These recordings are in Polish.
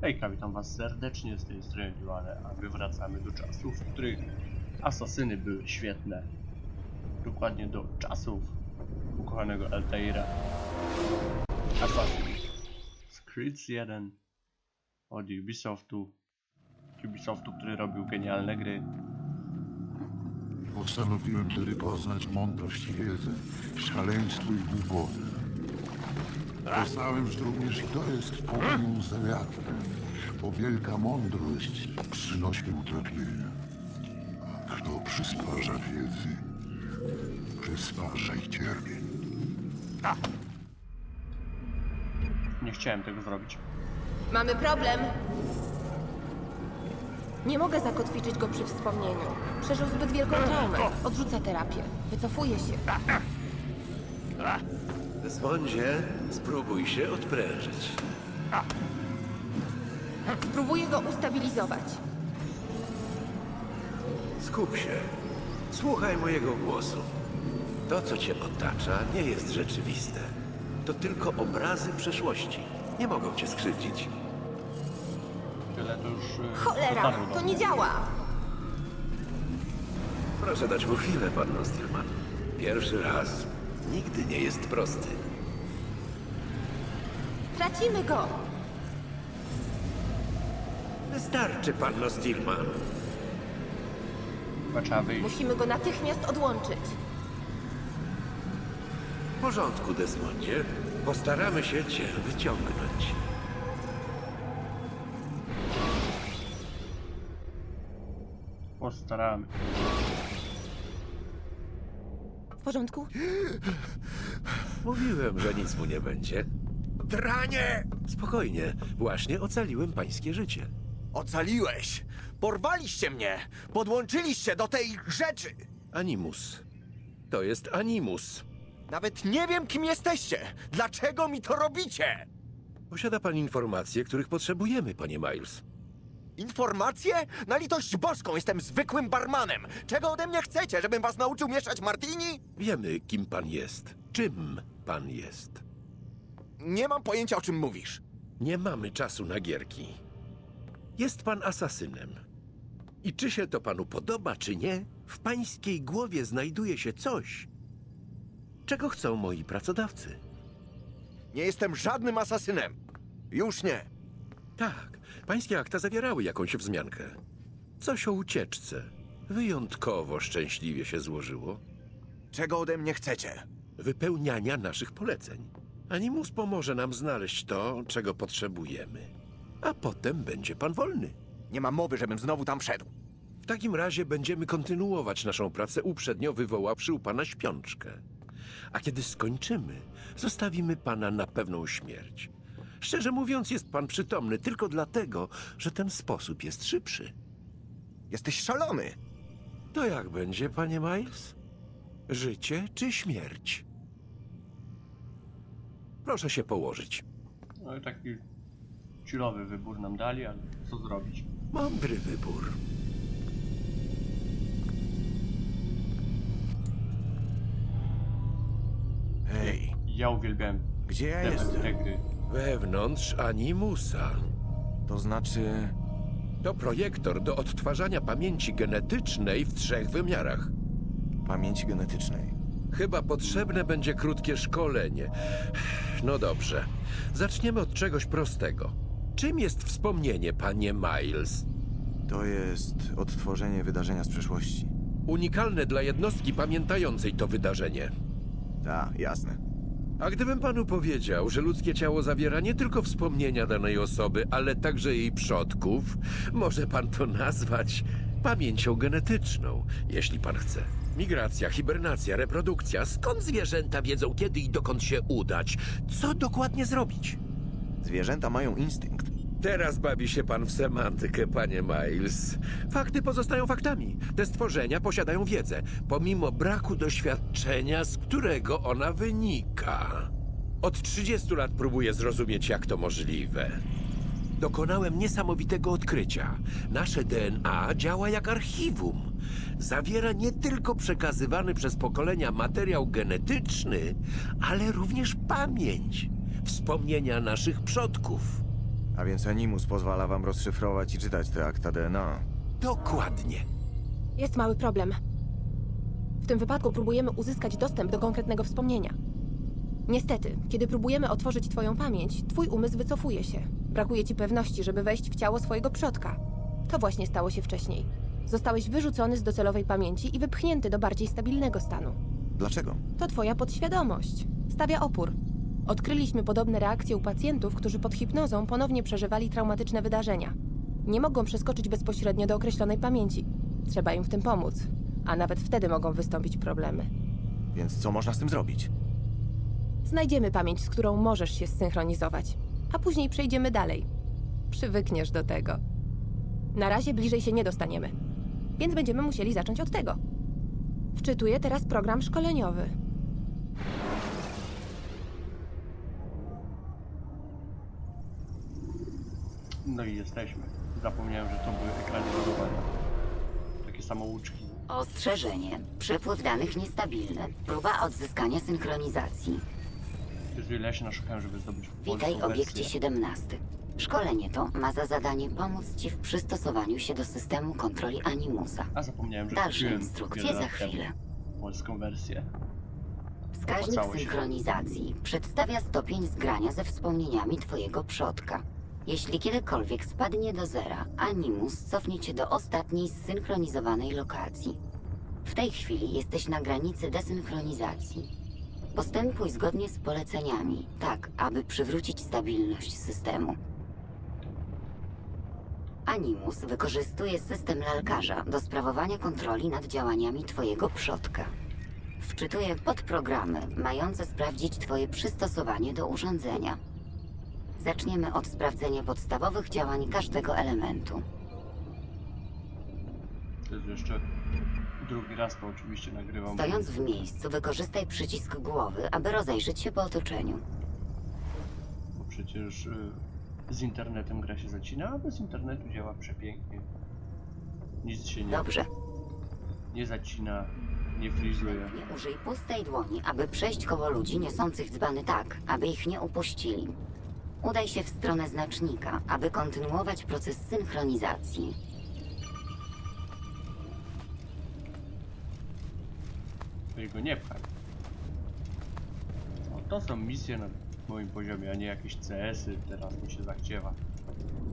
Hejka, witam was serdecznie z tej strony Duale, a my wracamy do czasów, w których asasyny były świetne. Dokładnie do czasów ukochanego Altaira. Assassin's Creed 1 od Ubisoftu. Ubisoftu, który robił genialne gry. Postanowiłem wtedy poznać mądrość i wiedzę, szaleństwo i głupotę. Poznałem, że również i to jest pogonią za wiatrem, bo wielka mądrość przynosi utrapienia. A kto przysparza wiedzy, przysparza i cierpień. Nie chciałem tego zrobić. Mamy problem. Nie mogę zakotwiczyć go przy wspomnieniu. Przeżył zbyt wielką traumę. Odrzuca terapię. Wycofuje się. Desmondzie, spróbuj się odprężyć. Spróbuję go ustabilizować. Skup się. Słuchaj mojego głosu. To, co cię otacza, nie jest rzeczywiste. To tylko obrazy przeszłości. Nie mogą cię skrzywdzić. Tyle to już... e, Cholera, dotarło do to mnie. nie działa. Proszę dać mu chwilę, panno Stillman. Pierwszy raz nigdy nie jest prosty. Tracimy go. Wystarczy, panno Stillman. Chyba trzeba wyjść. Musimy go natychmiast odłączyć. W porządku, Desmondzie. Postaramy się cię wyciągnąć. Postaramy. W porządku? Mówiłem, że nic mu nie będzie. Dranie! Spokojnie, właśnie ocaliłem pańskie życie. Ocaliłeś! Porwaliście mnie! Podłączyliście do tej rzeczy! Animus. To jest Animus. Nawet nie wiem, kim jesteście! Dlaczego mi to robicie? Posiada pan informacje, których potrzebujemy, panie Miles. Informacje? Na litość boską jestem zwykłym barmanem! Czego ode mnie chcecie, żebym was nauczył mieszać martini? Wiemy, kim pan jest. Czym pan jest. Nie mam pojęcia, o czym mówisz. Nie mamy czasu na gierki. Jest pan asasynem. I czy się to panu podoba, czy nie, w pańskiej głowie znajduje się coś, czego chcą moi pracodawcy. Nie jestem żadnym asasynem. Już nie. Tak, pańskie akta zawierały jakąś wzmiankę. Coś o ucieczce. Wyjątkowo szczęśliwie się złożyło. Czego ode mnie chcecie? Wypełniania naszych poleceń. Animus pomoże nam znaleźć to, czego potrzebujemy. A potem będzie pan wolny. Nie ma mowy, żebym znowu tam wszedł. W takim razie będziemy kontynuować naszą pracę uprzednio wywoławszy u pana śpiączkę. A kiedy skończymy, zostawimy pana na pewną śmierć. Szczerze mówiąc, jest pan przytomny tylko dlatego, że ten sposób jest szybszy. Jesteś szalony. To jak będzie, panie Miles? Życie czy śmierć? Proszę się położyć. No i taki chillowy wybór nam dali, ale co zrobić? Mądry wybór. Hej, Ja uwielbiałem gdzie ja te, jestem? gry. Wewnątrz Animusa. To znaczy... To projektor do odtwarzania pamięci genetycznej w trzech wymiarach. pamięci genetycznej. Chyba potrzebne będzie krótkie szkolenie. No dobrze. Zaczniemy od czegoś prostego. Czym jest wspomnienie, panie Miles? To jest odtworzenie wydarzenia z przeszłości. Unikalne dla jednostki pamiętającej to wydarzenie. Tak, jasne. A gdybym panu powiedział, że ludzkie ciało zawiera nie tylko wspomnienia danej osoby, ale także jej przodków, może pan to nazwać pamięcią genetyczną, jeśli pan chce. Migracja, hibernacja, reprodukcja. Skąd zwierzęta wiedzą, kiedy i dokąd się udać? Co dokładnie zrobić? Zwierzęta mają instynkt. Teraz bawi się pan w semantykę, panie Miles. Fakty pozostają faktami. Te stworzenia posiadają wiedzę, pomimo braku doświadczenia, z którego ona wynika. Od 30 lat próbuję zrozumieć, jak to możliwe. Dokonałem niesamowitego odkrycia. Nasze DNA działa jak archiwum. Zawiera nie tylko przekazywany przez pokolenia materiał genetyczny, ale również pamięć, wspomnienia naszych przodków. A więc Animus pozwala wam rozszyfrować i czytać te akta DNA. Dokładnie. Jest mały problem. W tym wypadku próbujemy uzyskać dostęp do konkretnego wspomnienia. Niestety, kiedy próbujemy otworzyć twoją pamięć, twój umysł wycofuje się. Brakuje ci pewności, żeby wejść w ciało swojego przodka. To właśnie stało się wcześniej. Zostałeś wyrzucony z docelowej pamięci i wypchnięty do bardziej stabilnego stanu. Dlaczego? To twoja podświadomość. Stawia opór. Odkryliśmy podobne reakcje u pacjentów, którzy pod hipnozą ponownie przeżywali traumatyczne wydarzenia. Nie mogą przeskoczyć bezpośrednio do określonej pamięci. Trzeba im w tym pomóc, a nawet wtedy mogą wystąpić problemy. Więc co można z tym zrobić? Znajdziemy pamięć, z którą możesz się zsynchronizować, a później przejdziemy dalej. Przywykniesz do tego. Na razie bliżej się nie dostaniemy, więc będziemy musieli zacząć od tego. Wczytuję teraz program szkoleniowy. No i jesteśmy. Zapomniałem, że to były ekrany ładowania. Takie samouczki. Ostrzeżenie. Przepływ danych niestabilny. Próba odzyskania synchronizacji. Jest wiele, ja się naszukałem, żeby zdobyć Witaj polską obiekcie wersję. 17. Szkolenie to ma za zadanie pomóc Ci w przystosowaniu się do systemu kontroli Animusa. A zapomniałem, że Dalsze kupiłem instrukcje wiele za lat temu chwilę. Polską wersję. Wskaźnik Opłacało się. synchronizacji przedstawia stopień zgrania ze wspomnieniami Twojego przodka. Jeśli kiedykolwiek spadnie do zera, Animus cofnie Cię do ostatniej zsynchronizowanej lokacji. W tej chwili jesteś na granicy desynchronizacji. Postępuj zgodnie z poleceniami, tak aby przywrócić stabilność systemu. Animus wykorzystuje system lalkarza do sprawowania kontroli nad działaniami Twojego przodka. Wczytuję podprogramy mające sprawdzić Twoje przystosowanie do urządzenia. Zaczniemy od sprawdzenia podstawowych działań każdego elementu. To jest jeszcze drugi raz to oczywiście nagrywam. Stojąc w miejscu, wykorzystaj przycisk głowy, aby rozejrzeć się po otoczeniu. Bo przecież y, z internetem gra się zacina, a bez internetu działa przepięknie. Nic się nie, Dobrze. nie zacina, nie frizuje. Nie użyj pustej dłoni, aby przejść koło ludzi niosących dzbany tak, aby ich nie upuścili. Udaj się w stronę znacznika, aby kontynuować proces synchronizacji. To jego nie pchaj. O, to są misje na moim poziomie, a nie jakieś CS-y. Teraz mi się zachciewa.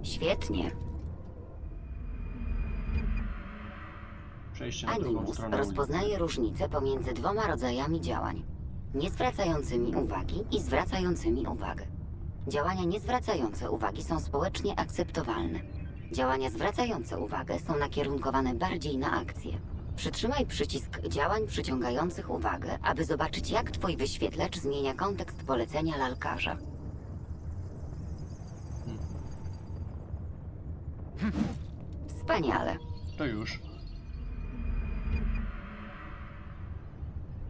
Świetnie. Przejście na drugą Animus stronę rozpoznaje różnice pomiędzy dwoma rodzajami działań. Niezwracającymi uwagi i zwracającymi uwagę. Działania niezwracające uwagi są społecznie akceptowalne. Działania zwracające uwagę są nakierunkowane bardziej na akcję. Przytrzymaj przycisk działań przyciągających uwagę, aby zobaczyć, jak twój wyświetlacz zmienia kontekst polecenia lalkarza. Wspaniale. To już.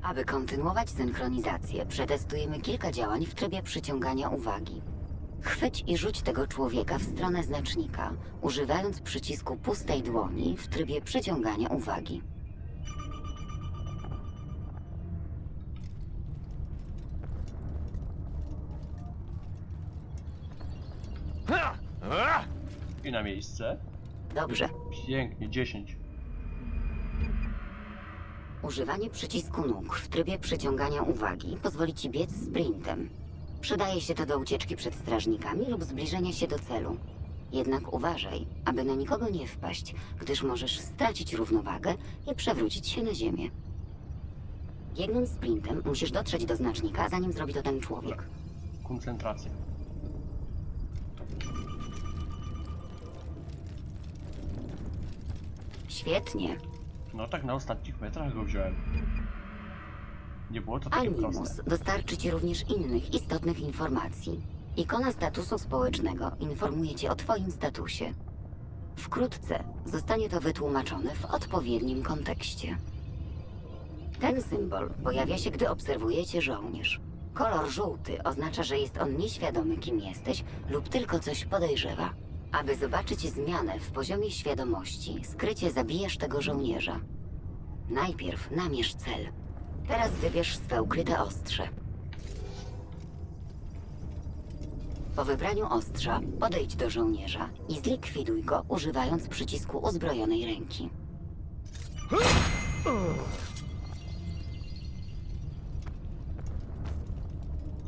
Aby kontynuować synchronizację, przetestujemy kilka działań w trybie przyciągania uwagi. Chwyć i rzuć tego człowieka w stronę znacznika, używając przycisku pustej dłoni w trybie przyciągania uwagi. I na miejsce. Dobrze. Pięknie, 10. Używanie przycisku nóg w trybie przyciągania uwagi pozwoli ci biec sprintem. Przydaje się to do ucieczki przed strażnikami lub zbliżenia się do celu. Jednak uważaj, aby na nikogo nie wpaść, gdyż możesz stracić równowagę i przewrócić się na ziemię. Biegnąc sprintem, musisz dotrzeć do znacznika, zanim zrobi to ten człowiek. Koncentracja. Świetnie. No tak na ostatnich metrach go wziąłem. Nie było to takie Animus proste. dostarczy ci również innych istotnych informacji. Ikona statusu społecznego informuje cię o twoim statusie. Wkrótce zostanie to wytłumaczone w odpowiednim kontekście. Ten symbol pojawia się, gdy obserwujecie żołnierz. Kolor żółty oznacza, że jest on nieświadomy, kim jesteś lub tylko coś podejrzewa. Aby zobaczyć zmianę w poziomie świadomości, skrycie zabijasz tego żołnierza. Najpierw namierz cel. Teraz wybierz swe ukryte ostrze. Po wybraniu ostrza podejdź do żołnierza i zlikwiduj go używając przycisku uzbrojonej ręki.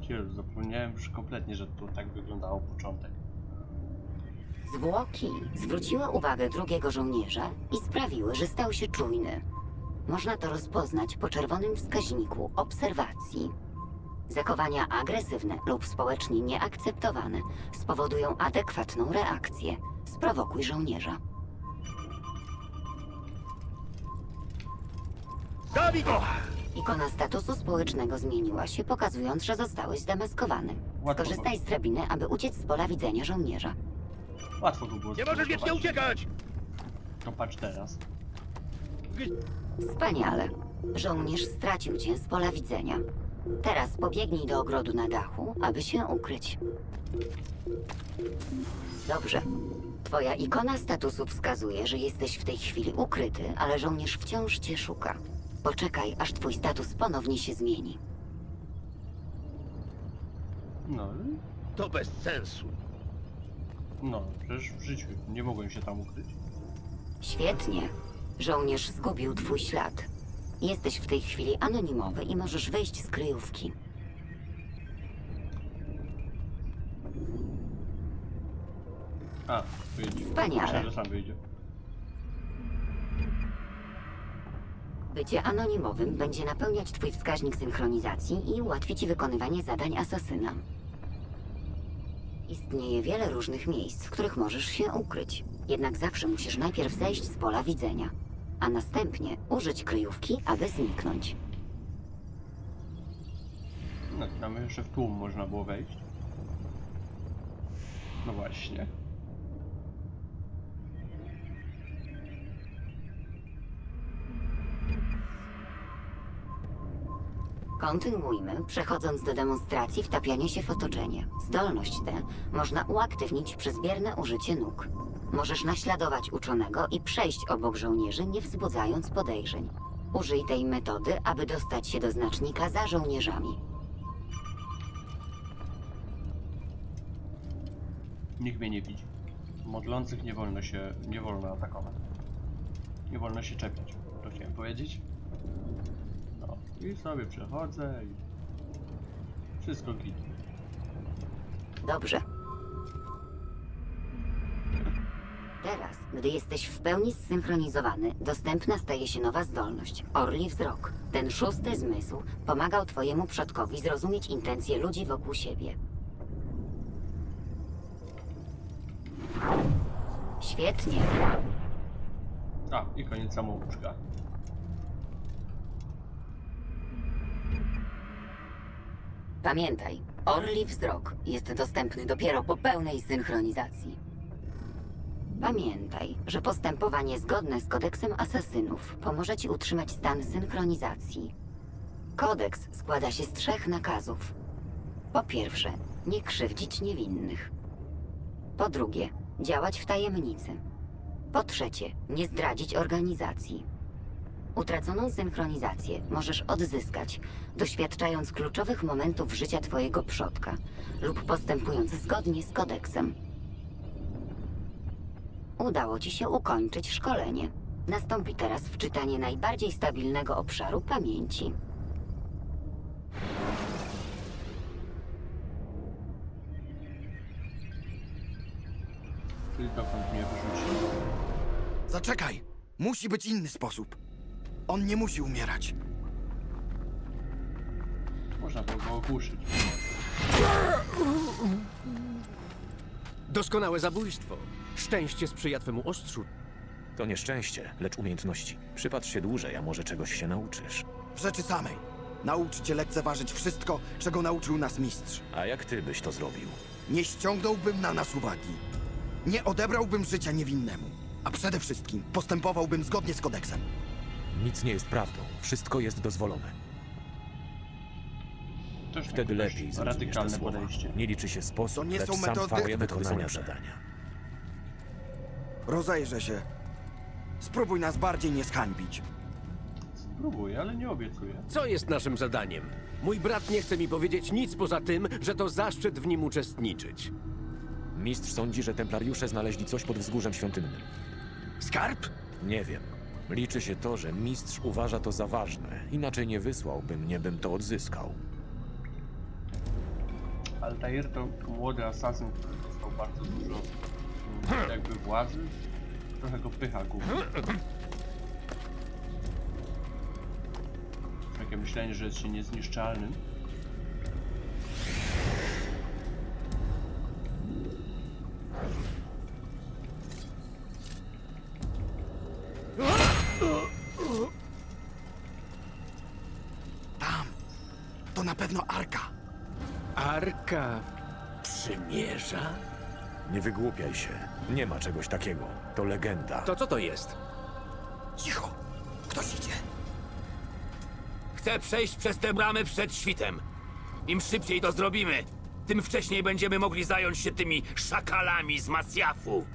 Cię, zapomniałem już kompletnie, że to tak wyglądało początek. Zwłoki zwróciły uwagę drugiego żołnierza i sprawiły, że stał się czujny. Można to rozpoznać po czerwonym wskaźniku obserwacji. Zachowania agresywne lub społecznie nieakceptowane spowodują adekwatną reakcję. Sprowokuj żołnierza. Ikona statusu społecznego zmieniła się, pokazując, że zostałeś zdemaskowany. Skorzystaj z drabiny, aby uciec z pola widzenia żołnierza. Łatwo go było Nie możesz wiecznie uciekać! To patrz teraz. Wspaniale. Żołnierz stracił cię z pola widzenia. Teraz pobiegnij do ogrodu na dachu, aby się ukryć. Dobrze. Twoja ikona statusu wskazuje, że jesteś w tej chwili ukryty, ale żołnierz wciąż cię szuka. Poczekaj, aż twój status ponownie się zmieni. No, i- To bez sensu. No, przecież w życiu nie mogłem się tam ukryć. Świetnie. Żołnierz zgubił twój ślad. Jesteś w tej chwili anonimowy i możesz wyjść z kryjówki. A, wyjdzie. Wspaniale. Myślałem, że sam wyjdzie. Bycie anonimowym będzie napełniać twój wskaźnik synchronizacji i ułatwi ci wykonywanie zadań asasyna. Istnieje wiele różnych miejsc, w których możesz się ukryć. Jednak zawsze musisz najpierw zejść z pola widzenia, a następnie użyć kryjówki, aby zniknąć. No, tam jeszcze w tłum można było wejść. No właśnie. Kontynuujmy, przechodząc do demonstracji wtapiania się w otoczenie. Zdolność tę można uaktywnić przez bierne użycie nóg. Możesz naśladować uczonego i przejść obok żołnierzy, nie wzbudzając podejrzeń. Użyj tej metody, aby dostać się do znacznika za żołnierzami. Nikt mnie nie widzi. Modlących nie wolno się, nie wolno atakować. Nie wolno się czepiać. To chciałem powiedzieć. No, i sobie przechodzę i... Wszystko git. Dobrze. Teraz, gdy jesteś w pełni zsynchronizowany, dostępna staje się nowa zdolność orli wzrok. Ten szósty zmysł pomagał Twojemu przodkowi zrozumieć intencje ludzi wokół siebie. Świetnie. A, i koniec samouczka. Pamiętaj, orli wzrok jest dostępny dopiero po pełnej synchronizacji. Pamiętaj, że postępowanie zgodne z kodeksem asasynów pomoże ci utrzymać stan synchronizacji. Kodeks składa się z trzech nakazów. Po pierwsze, nie krzywdzić niewinnych. Po drugie, działać w tajemnicy. Po trzecie, nie zdradzić organizacji. Utraconą synchronizację możesz odzyskać, doświadczając kluczowych momentów życia Twojego przodka lub postępując zgodnie z kodeksem. Udało Ci się ukończyć szkolenie. Nastąpi teraz wczytanie najbardziej stabilnego obszaru pamięci. Dokąd mnie wyrzucił. Zaczekaj! Musi być inny sposób. On nie musi umierać. Można było go ogłuszyć. Doskonałe zabójstwo. Szczęście sprzyja twemu ostrzu. To nieszczęście, lecz umiejętności. Przypatrz się dłużej, a może czegoś się nauczysz. W rzeczy samej. Naucz cię lekceważyć wszystko, czego nauczył nas mistrz. A jak ty byś to zrobił? Nie ściągnąłbym na nas uwagi. Nie odebrałbym życia niewinnemu. A przede wszystkim postępowałbym zgodnie z kodeksem. Nic nie jest prawdą. Wszystko jest dozwolone. Też Wtedy tak dość lepiej zrozumiesz te radykalne słowa. podejście. Nie liczy się sposób, To nie lecz są sam metody fakt wykonania wykonania. zadania. Rozejrzę się. Spróbuj nas bardziej nie zhańbić. Spróbuję, ale nie obiecuję. Co jest naszym zadaniem? Mój brat nie chce mi powiedzieć nic poza tym, że to zaszczyt w nim uczestniczyć. Mistrz sądzi, że templariusze znaleźli coś pod wzgórzem świątynnym. Skarb? Nie wiem. Liczy się to, że mistrz uważa to za ważne. Inaczej nie wysłałby mnie, bym to odzyskał. Altair to młody asasyn, który dostał bardzo dużo mm, jakby władzy. Trochę go pycha gubi. Takie myślenie, że jest się niezniszczalnym. Czegoś takiego. To legenda. To co to jest? Cicho. Ktoś idzie. Chcę przejść przez te bramy przed świtem. Im szybciej to zrobimy, tym wcześniej będziemy mogli zająć się tymi szakalami z Masjafu.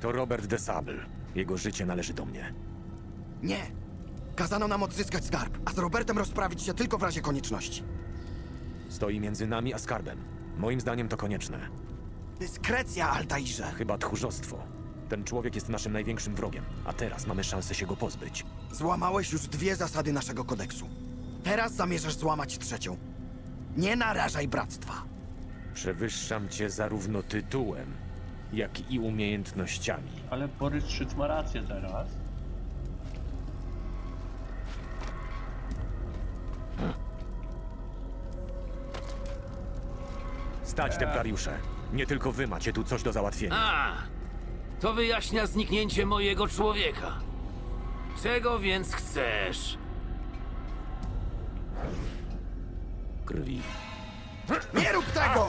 To Robert de Sable. Jego życie należy do mnie. Nie. Kazano nam odzyskać skarb, a z Robertem rozprawić się tylko w razie konieczności. Stoi między nami a skarbem. Moim zdaniem to konieczne. Dyskrecja, Altairze. Chyba tchórzostwo. Ten człowiek jest naszym największym wrogiem, a teraz mamy szansę się go pozbyć. Złamałeś już dwie zasady naszego kodeksu. Teraz zamierzasz złamać trzecią. Nie narażaj bractwa. Przewyższam cię zarówno tytułem, jak i umiejętnościami. Ale Borys Szyc ma rację teraz. Stać, templariusze. Nie tylko wy macie tu coś do załatwienia. A, to wyjaśnia zniknięcie mojego człowieka. Czego więc chcesz? Krwi. Nie rób tego!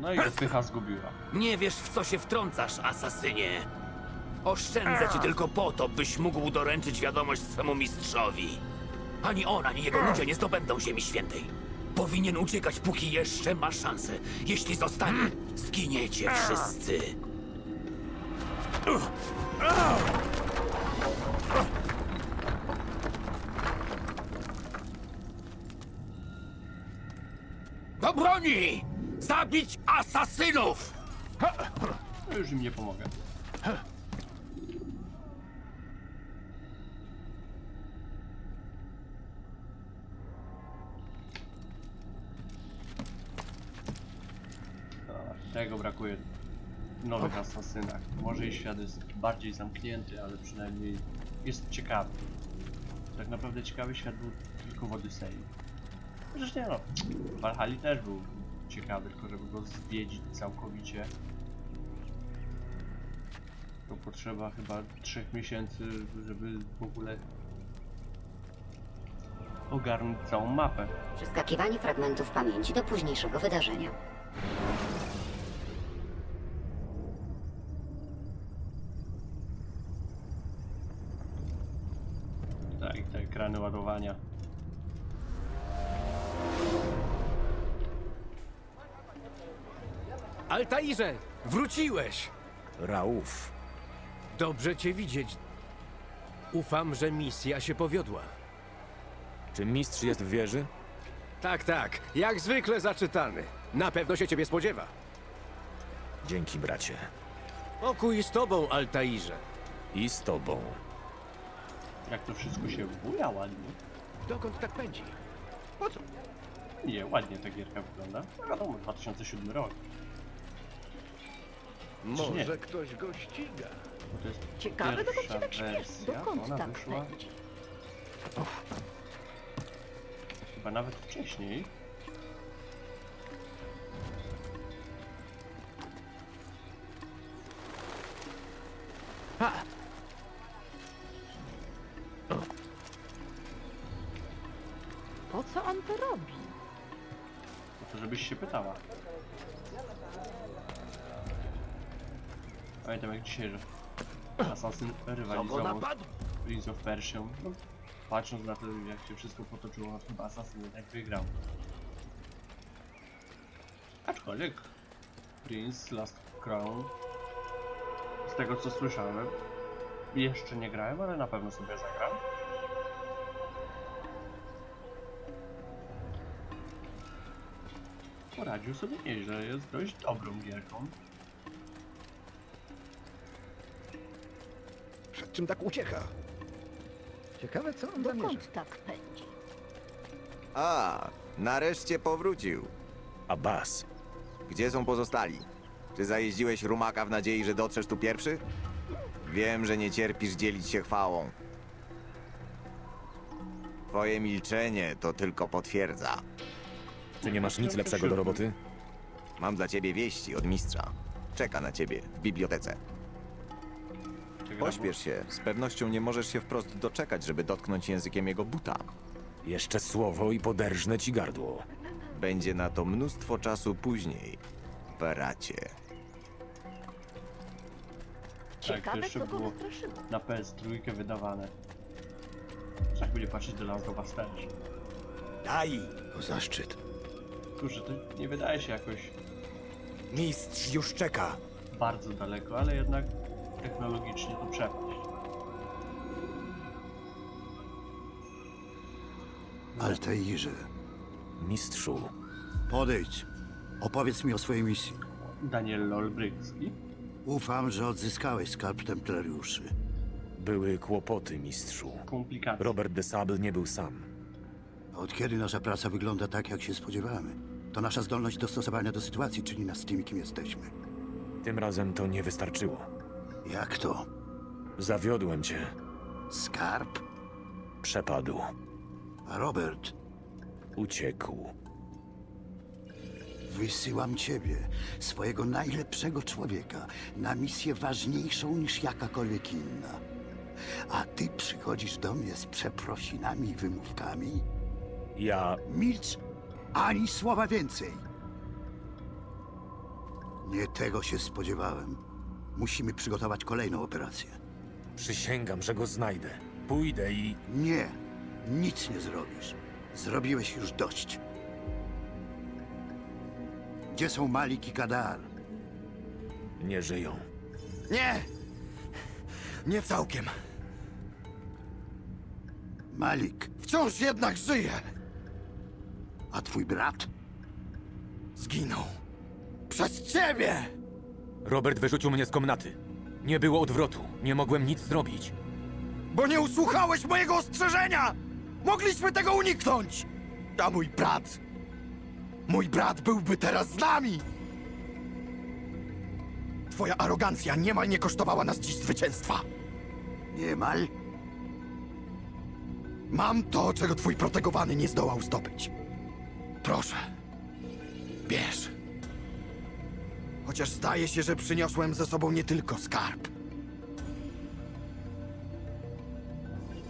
No i go pycha zgubiła. Nie wiesz, w co się wtrącasz, asasynie. Oszczędzę ci tylko po to, byś mógł doręczyć wiadomość swemu mistrzowi. Ani on, ani jego ludzie nie zdobędą Ziemi Świętej. Powinien uciekać, póki jeszcze ma szansę. Jeśli zostanie, zginiecie wszyscy. Do broni! Zabić asasynów! Już im nie pomogę. A, Tego brakuje w nowych asasynach. Może i świat jest bardziej zamknięty, ale przynajmniej jest ciekawy. Tak naprawdę ciekawy świat był tylko w Odysei. Chociaż nie no, w Valhalla też był ciekawy, tylko żeby go zwiedzić całkowicie to potrzeba chyba trzech miesięcy, żeby w ogóle ogarnąć całą mapę. Przeskakiwanie fragmentów pamięci do późniejszego wydarzenia. Altairze, wróciłeś! Rauf. Dobrze cię widzieć. Ufam, że misja się powiodła. Czy mistrz jest w wieży? Tak, tak, jak zwykle zaczytany. Na pewno się ciebie spodziewa. Dzięki, bracie. Pokój z tobą, Altairze. I z tobą. Jak to wszystko się buja ładnie. Dokąd tak pędzi? Po co? Nie, ładnie ta gierka wygląda. No wiadomo, 2007 rok. Czy nie? Może ktoś go ściga. Bo to jest Ciekawe, dokąd pierwsza się tak śpieszy. wersja, Dokąd ona tak wyszła pędzi? chyba nawet wcześniej. Po co on to robi? To żebyś się pytała. Pamiętam jak dzisiaj, że Assassin rywalizował z Prince of Persia. No, patrząc na to, jak się wszystko potoczyło, no chyba Assassin jednak wygrał. Aczkolwiek Prince Last Crown z tego co słyszałem jeszcze nie grałem, ale na pewno sobie zagram. Poradził sobie nieźle, jest dość dobrą gierką. Czym tak ucieka? Ciekawe, co on zamierza. Dokąd tak pędzi? A, nareszcie powrócił. Abbas, Gdzie są pozostali? Czy zajeździłeś rumaka w nadziei, że dotrzesz tu pierwszy? Wiem, że nie cierpisz dzielić się chwałą. Twoje milczenie to tylko potwierdza. czy nie masz nic lepszego do roboty? Mam dla ciebie wieści od mistrza. Czeka na ciebie w bibliotece. Pośpiesz się, z pewnością nie możesz się wprost doczekać, żeby dotknąć językiem jego buta. Jeszcze słowo i poderżnę ci gardło. Będzie na to mnóstwo czasu później, bracie. Ciekawe, jeszcze co go było. wystraszyło. na PS3 wydawane? Jak będzie patrzeć do Last of Us też. Daj! To zaszczyt. Kurczę, to nie wydaje się jakoś Mistrz już czeka. bardzo daleko, ale jednak technologicznie to przepaść. Altairze, Mistrzu, podejdź. Opowiedz mi o swojej misji. Daniel Lolbrycki? Ufam, że odzyskałeś skarb templariuszy. były kłopoty, mistrzu. Komplikacje. Robert de Sable nie był sam. Od kiedy nasza praca wygląda tak, jak się spodziewamy? To nasza zdolność dostosowania do sytuacji czyni nas tymi, kim jesteśmy. Tym razem to nie wystarczyło. Jak to? Zawiodłem cię. Skarb? Przepadł. A Robert, Uciekł. wysyłam ciebie, swojego najlepszego człowieka, na misję ważniejszą niż jakakolwiek inna. A ty przychodzisz do mnie z przeprosinami i wymówkami? Ja Milcz, ani słowa więcej. Nie tego się spodziewałem. Musimy przygotować kolejną operację. przysięgam, że go znajdę. Pójdę i... Nie, nic nie zrobisz. Zrobiłeś już dość. Gdzie są Malik i Kadar? nie żyją. Nie! Nie całkiem. Malik, Wciąż jednak żyje. a twój brat? Zginął. Przez ciebie! Robert wyrzucił mnie z komnaty. Nie było odwrotu. Nie mogłem nic zrobić. Bo nie usłuchałeś mojego ostrzeżenia! Mogliśmy tego uniknąć! A mój brat... Mój brat byłby teraz z nami! Twoja arogancja niemal nie kosztowała nas dziś zwycięstwa. Niemal? Mam to, czego twój protegowany nie zdołał zdobyć. Proszę. Bierz. Chociaż zdaje się, że przyniosłem ze sobą nie tylko skarb.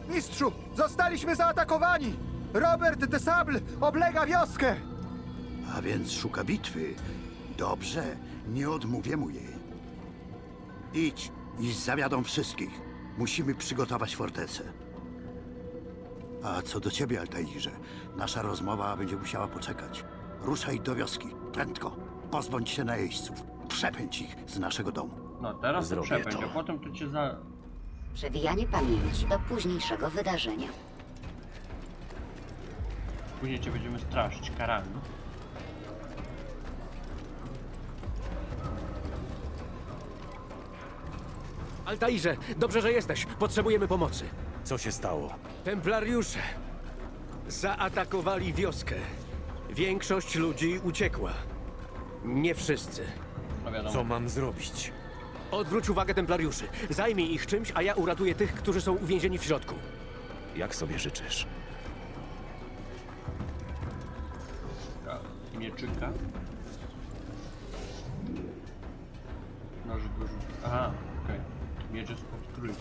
Mistrzu, zostaliśmy zaatakowani! Robert de Sable oblega wioskę! A więc szuka bitwy. Dobrze, nie odmówię mu jej. Idź i zawiadą wszystkich. Musimy przygotować fortecę. A co do ciebie, Altairze, nasza rozmowa będzie musiała poczekać. Ruszaj do wioski, prędko. Pozbądź się najeźdźców. Przepędź ich z naszego domu. No teraz to Zrobię przepędź, to. a potem to cię za... Przewijanie pamięci do późniejszego wydarzenia. Później cię będziemy straszyć karami. Altairze, dobrze, że jesteś. Potrzebujemy pomocy. Co się stało? Templariusze zaatakowali wioskę. Większość ludzi uciekła. Nie wszyscy. No wiadomo. Co mam zrobić? Odwróć uwagę templariuszy. Zajmij ich czymś, a ja uratuję tych, którzy są uwięzieni w środku. Jak sobie życzysz? Mieczyka. Noż rzutu. Aha, okej. Miecz jest pod trójki.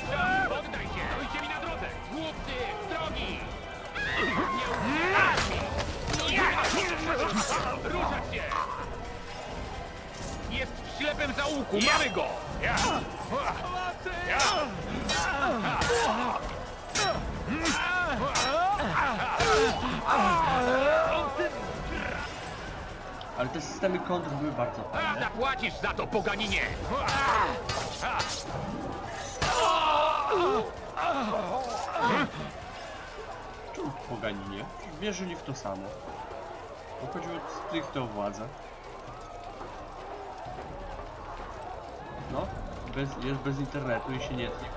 Ruszać się! Jest w ślepym zaułku! Mamy go! Ja! Ale te systemy kontr były bardzo A, fajne. Zapłacisz za to, poganinie! Czemu w poganinie? Wierzyli w to samo. Bo chodziło stricte o władzę. No, bez, jest bez internetu i się nie tnie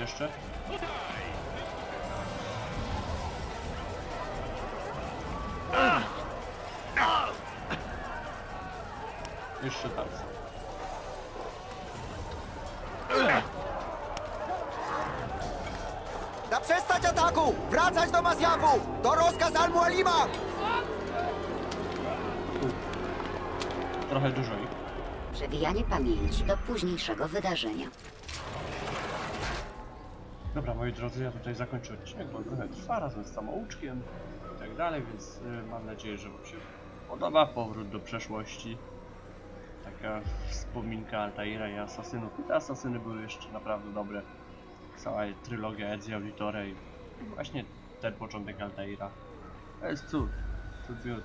jeszcze? Jeszcze tam są. Na przestać ataku! Wracać do Mazjawu! To rozkaz Al-Mualima! Trochę dużo ich. Przewijanie pamięci do późniejszego wydarzenia. Dobra, moi drodzy, ja tutaj zakończę odcinek, bo trochę trwa razem z samouczkiem i tak dalej, więc y, mam nadzieję, że Wam się podoba. Powrót do przeszłości. Taka wspominka Altaira i Asasynów. Te Asasyny były jeszcze naprawdę dobre. Cała trylogia Ezio Auditore i właśnie ten początek Altaira. To jest cud. Cud miód.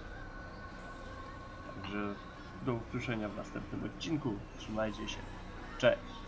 Także do usłyszenia w następnym odcinku. Trzymajcie się. Cześć.